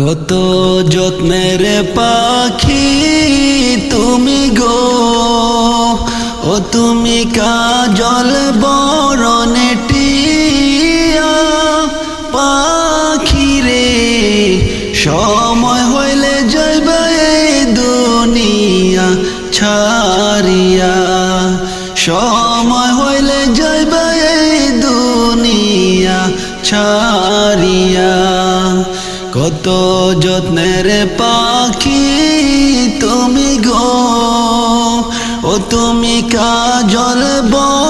কত যত্নের পাখি তুমি গো। ও তুমি কাজল বরণে টিয়া পাখি রে সময় কত যত্নের পাখি তুমি গো ও তুমি কাজল বরণে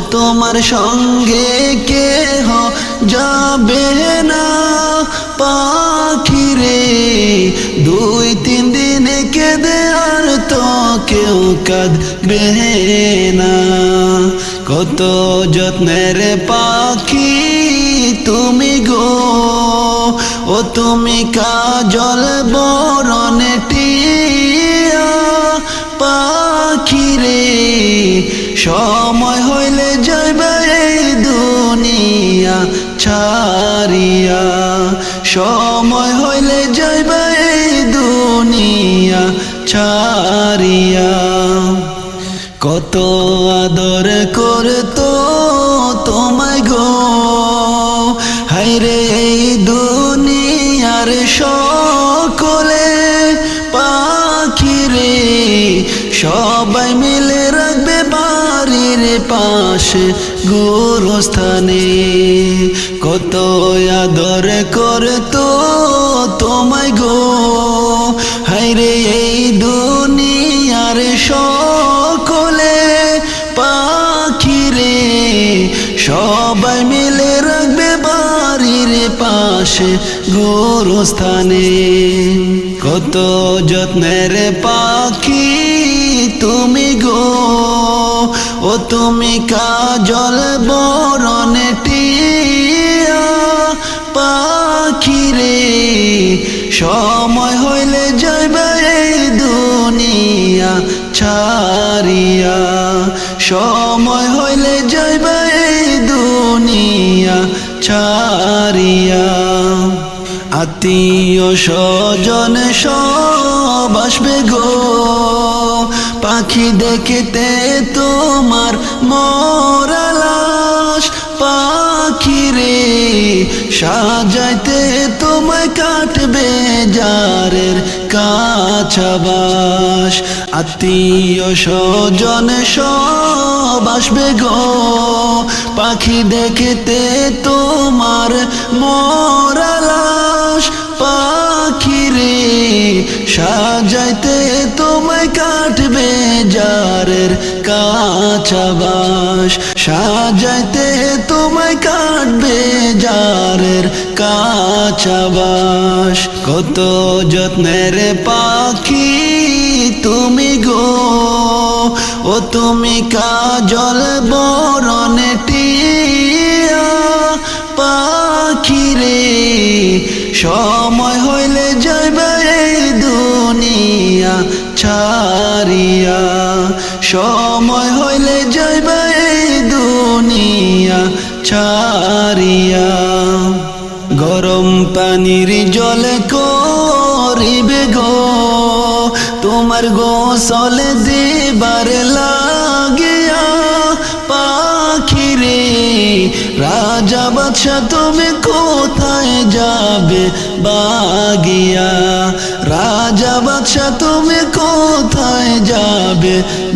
তোমার সঙ্গে কেহ যাবে না? পাখি রে দুই তিন দিনে কেঁদে আর তো কেউ কাঁদবে না। কত যত্নের পাখি তুমি গো। ও তুমি কাজল বরণে টিয়া পাখি রে সময় যাইবে দুনিয়া ছাড়িয়া। সময় হইলে যাইবে দুনিয়া ছাড়িয়া। কত আদর করতো তোমায় গো। হাইরে এই দুনিয়ার সকলে পাখি রে। সবাই মিলে রাখবে বাড়ির পাশে গোরস্থানে কত আদর করতো তোমায় গো। হাইরে এই দুনিয়ার সকলে পাখি রে সবাই মিলে রাখবে বাড়ির পাশে গোরস্থানে। কত যত্নের পাখি তুমি গো। ও তুমি কাজল বরণে টিয়া পাখি রে সময় হইলে যাইবে দুনিয়া ছাড়িয়া। সময় হইলে যাইবে দুনিয়া ছাড়িয়া। আত্মীয় স্বজন সব আসবে গো। পাখি দেখতে তোমার মরালাস পাখি রে, সাজাইতে তোমায় কাটবে যারের কাছাবাস। আত্মীয় স্বজন সব আসবে গো। পাখি দেখতে তোমার মরালাস পাখি রে, সাজাইতে কাটবে যারের কাছাবাস সাজাইতে তোমায় কাটবে যারের কাছাবাস কত যত্নের পাখি তুমি গো। ও তুমি কাজল বরণে টিয়া পাখি রে। সময় হইলে সময় হইলে যাইবে দুনিয়া ছাড়িয়া। গরম পানির জলে করিবে গো, তোমার গোসল দিবার লাগিয়া পাখি রে রাজা বাদশা তুমি কোথায় যাবে বাগিয়া? রাজা বাদশা তুমি কোথায় যাবে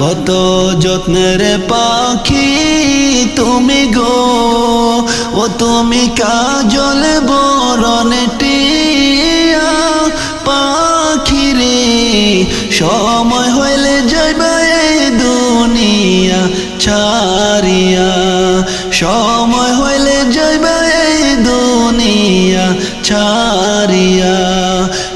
কত যত্নের পাখি তুমি গো। ও তুমি কাজল বরণটি পাখি পাখিরে সময় হইলে যাইবা দুনিয়া।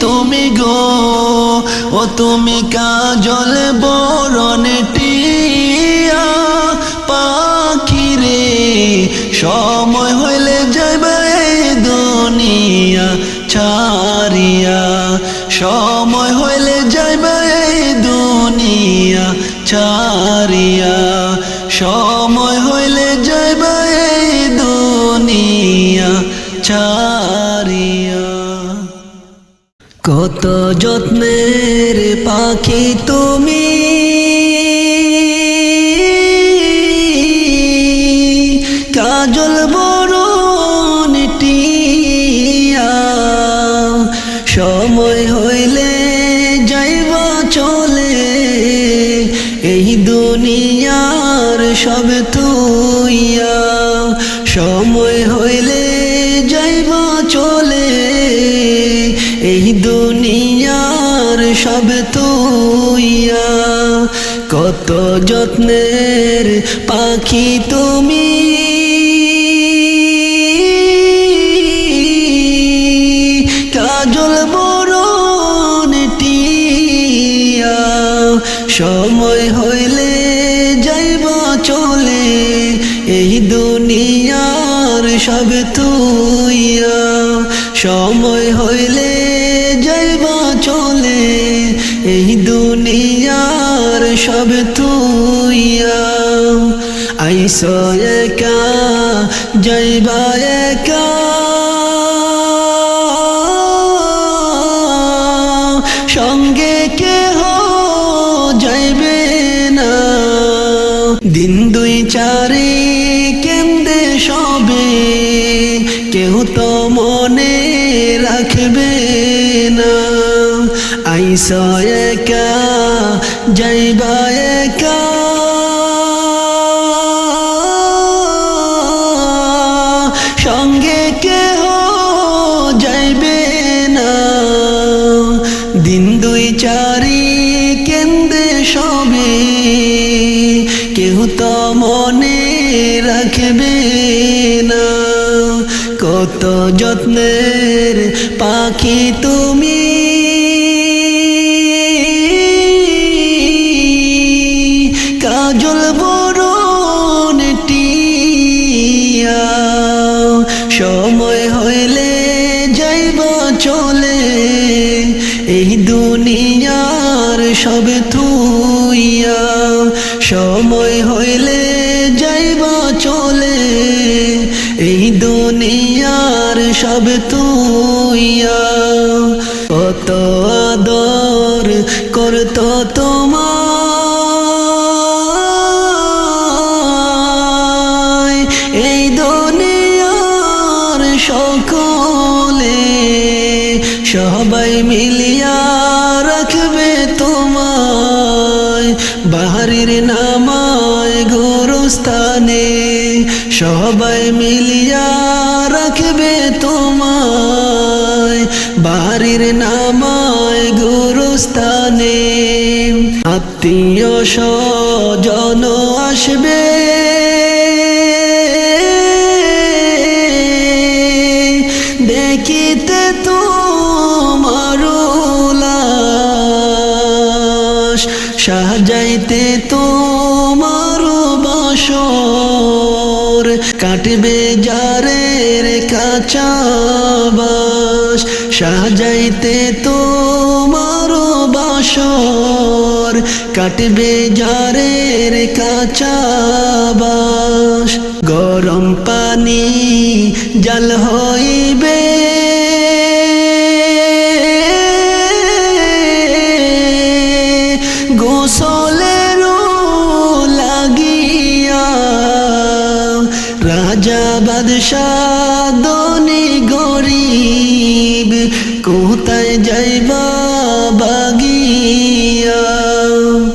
তুমি গো ও তুমি কাজল বরণে পাখিরে সময় দুনিয়ার সব তুইয়া। সময় হইলে যাইব চলে। এই দুনিয়ার সব তুইয়া। কত যত্নের পাখি তুমি। কাজল বরণ টিয়া সময় সব তুইয়া সময় হইলে যাইবা চলে। এই দুনিয়ার সব তুইয়া আইস একা যাইবা একা। আইস একা যাইবা চলে এই দুনিয়ার সব থুইয়া সময় হইলে যাইবা চলে এই দুনিয়ার সব তুইয়া নামায় গুরুস্থানে সবাই মিলিয়া রাখবে তোমায়। বাড়ির নামায় গুরুস্থানে। আত্মীয় স্বজন আসবে কাটবে যারের রে বাস সাজাইতে তো তোমার বাসর কাটবে যারের রে বাস গরম পানি জল হইবে যাইবা বাগিয়া।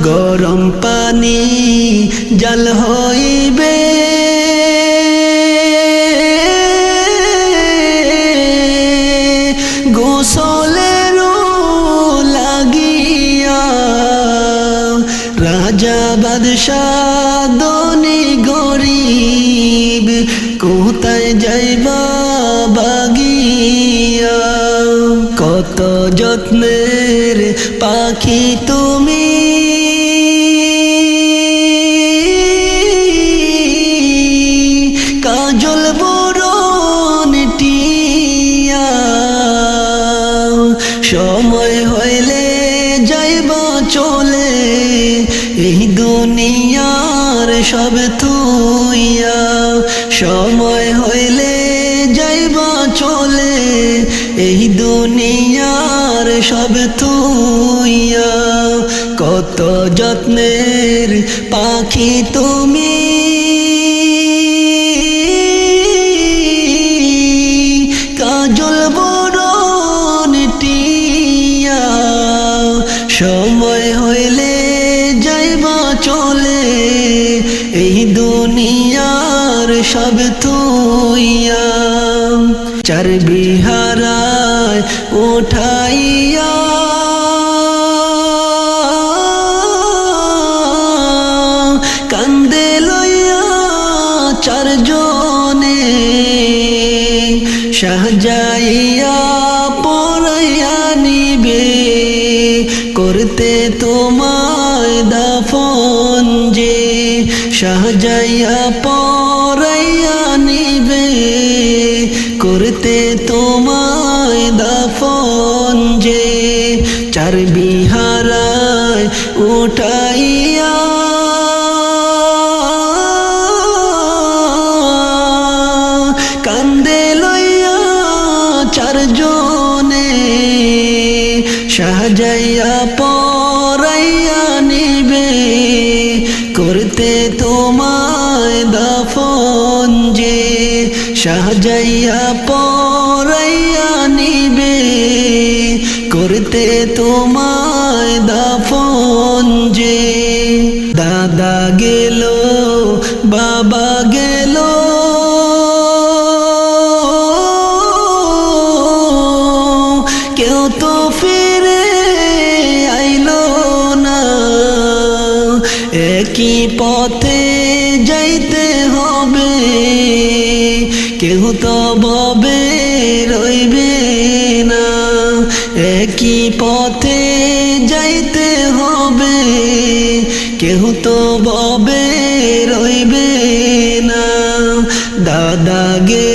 গরম পানি জল হইবে হইলে যাইব চলে। এই দুনিয়ার সব তুইয়া সময় হইলে যাইব চলে। এই দুনিয়ার সব তুইয়া কত যত্নের পাখি তুমি। সব তুইয়া চার বিহারায় উঠাইয়া। কান্দে লইয়া চারজনে সাজাইয়া পড়াইয়া নিবে। করতে তোমায় দাফন যে সাজাইয়া উঠাইয়া কান্দে লইয়া চারজনে সাজাইয়া পরাইয়া নিবে। করতে তোমায় দাফন যে সাজাইয়া পরাইয়া নিবে। করতে তোমায় তো ফিরে আইলো না। একই পথে যাইতে হবে। কেউ তো ববে রইবে না। একই পথে যাইতে হবে। কেউ তো ববে রইবে না। দাদা গেল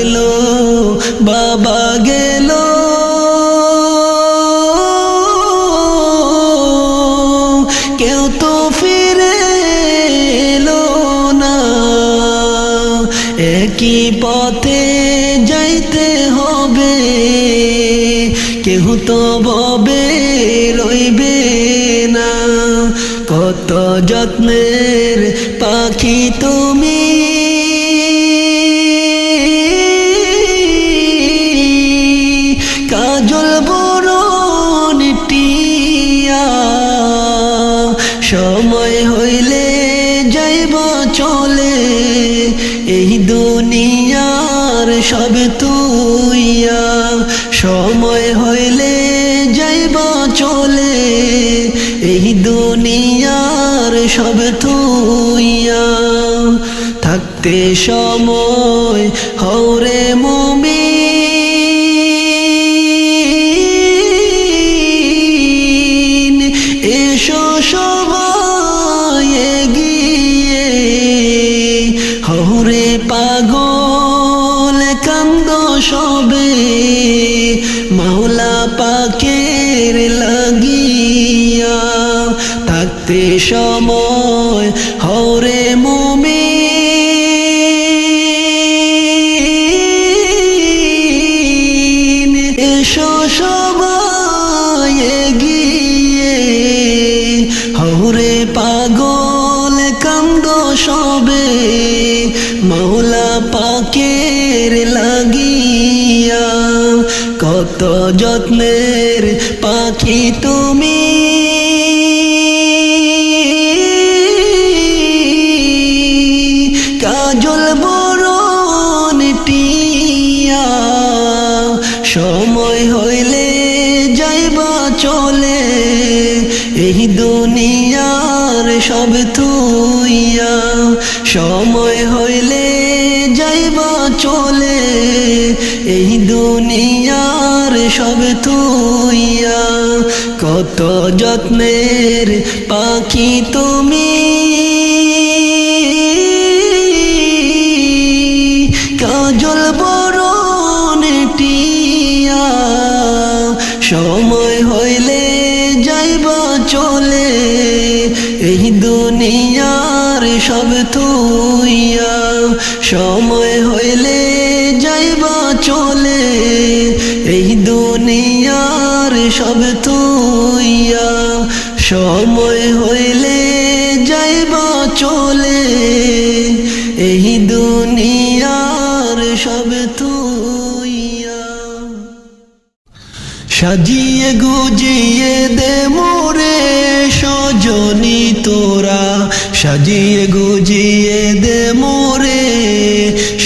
ফিরে না। একই পথে যাইতে হবে। কেহ তো ববে রইবে না। কত যত্নের পাখি তুমি সময় হইলে যাইব চলে। এই দুনিয়ার সব তুইয়া থাকতে সময় হরে হরে মোমে এসো এগিয়ে। হরে পাগল কান্দ সবে মাওলা পাকের লাগিয়া। কত যত্নের পাখি দুনিয়ার সব তুইয়া সময় হইলে যাইবা চলে, এই দুনিয়ার সব তুইয়া কত যত্নের পাখি তুমি তুইয়া সময় হইলে যাইবা চলে, এই দুনিয়ার সব তুইয়া সময় হইলে যাইবা চলে, এই দুনিয়ার সব তুইয়া। সাজিয়ে গুজিয়ে দে মোরে, সজনি তোরা, সাজিয়ে গুজিয়ে দে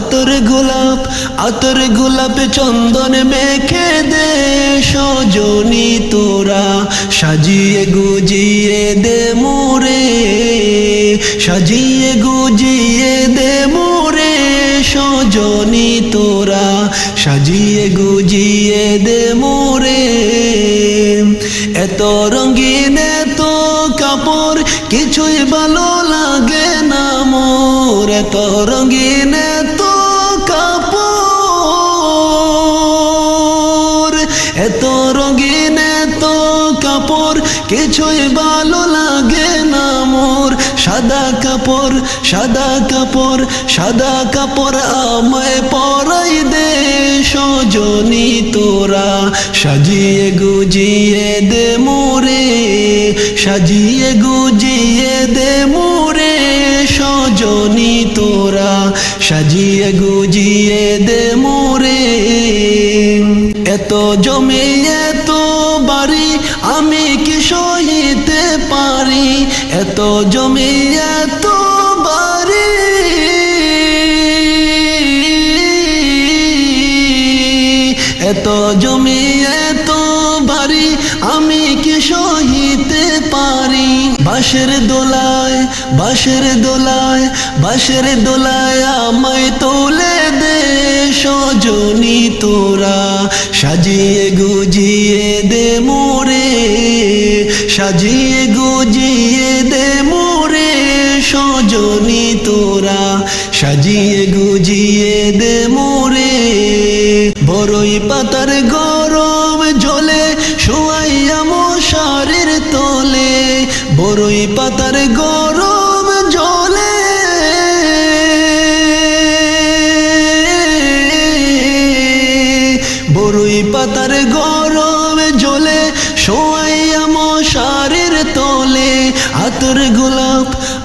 আতর গোলাপ আতর গোলাপ চন্দন মেখে দে সজনি তোরা। সাজিয়ে গুজিয়ে দে মোরে, সাজিয়ে গুজিয়ে দে মোরে সজনি তোরা। সাজিয়ে গুজিয়ে দে মোরে, এত রঙিন এত কাপড়, কিছুই ভালো লাগে না মোর। এত রঙিন কাপড়, সাদা কাপড় সাদা কাপড় আমায় পরাই দে সজনি তোরা। সাজিয়ে গুজিয়ে দে মোরে, সাজিয়ে গুজিয়ে দে মোরে সজনি তোরা। সাজিয়ে গুজিয়ে দে মোরে, এত জমি, এত বাড়ি আমি কি সহিতে পারি? এত জমি এত জমি, এত বাড়ি, আমি কি সহিতে পারি? বাঁশের দোলায় বাঁশের দোলায় বাঁশের দোলায় আমায় তোলে দে সজনি তোরা। সাজিয়ে গুজিয়ে দে মোরে, সাজিয়ে গুজিয়ে পাতার গরম জলে শোয়াইয়া মশারের তলে বড়ই পাতার গরম জলে। বড়ই পাতার গরম জলে শোয়াইয়া মশারের তলে, আতর গোলাপ